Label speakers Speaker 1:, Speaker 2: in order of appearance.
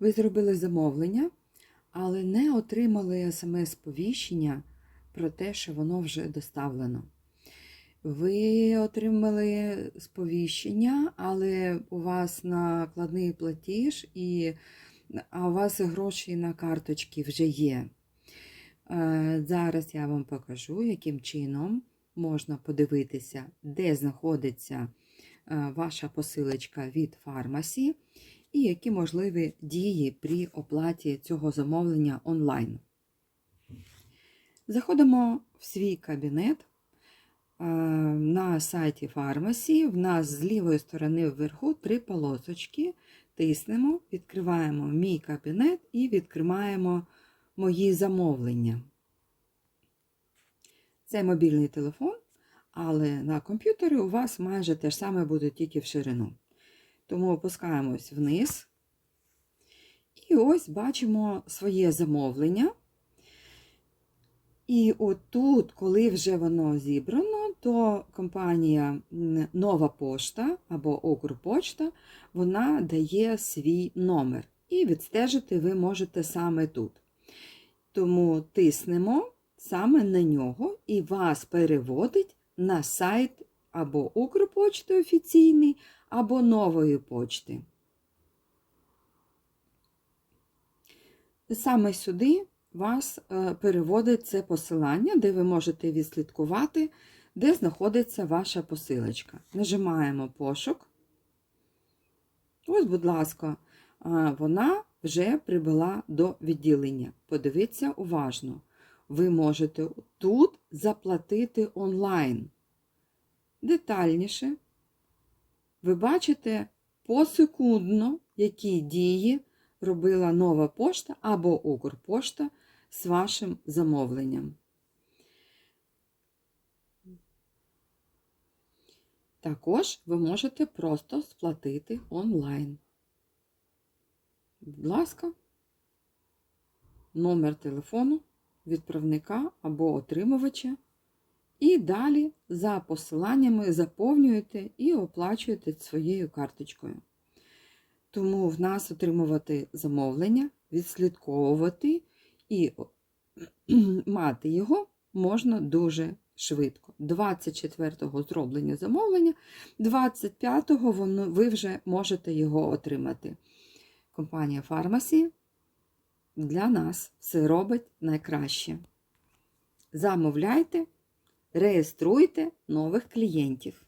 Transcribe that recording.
Speaker 1: Ви зробили замовлення, але не отримали смс-повіщення про те, що воно вже доставлено. Ви отримали сповіщення, але у вас накладний платіж, і, а у вас гроші на карточці вже є. Е, Зараз я вам покажу, яким чином можна подивитися, де знаходиться е, ваша посилочка від фармасі, і які можливі дії при оплаті цього замовлення онлайн. Заходимо в свій кабінет. Е, На сайті фармасі в нас з лівої сторони вверху три полосочки. Тиснемо, відкриваємо мій кабінет і відкриваємо мої замовлення. Це мобільний телефон, але на комп'ютері у вас майже те ж саме буде тільки в ширину. Тому опускаємось вниз. І ось бачимо своє замовлення. І отут, коли вже воно зібрано, то компанія Нова Пошта або Укрпочта, вона дає свій номер. І відстежити ви можете саме тут. Тому тиснемо саме на нього і вас переводить на сайт або Укрпочти офіційний, або нової почти. Саме сюди вас е, переводить це посилання, де ви можете відслідкувати, де знаходиться ваша посилочка. Нажимаємо пошук. Ось, будь ласка, е, вона вже прибула до відділення. Подивіться уважно. Ви можете тут заплатити онлайн. Детальніше ви бачите посекундно, які дії робила нова пошта або Укрпошта з вашим замовленням. Також ви можете просто сплатити онлайн. Будь ласка, номер телефону відправника або отримувача. І далі за посиланнями заповнюєте і оплачуєте своєю карточкою. Тому в нас отримувати замовлення, відслідковувати і мати його можна дуже швидко. 24-го зроблення замовлення, 25-го ви вже можете його отримати. Компанія Фармасі для нас все робить найкраще. Замовляйте, реєструйте нових клієнтів.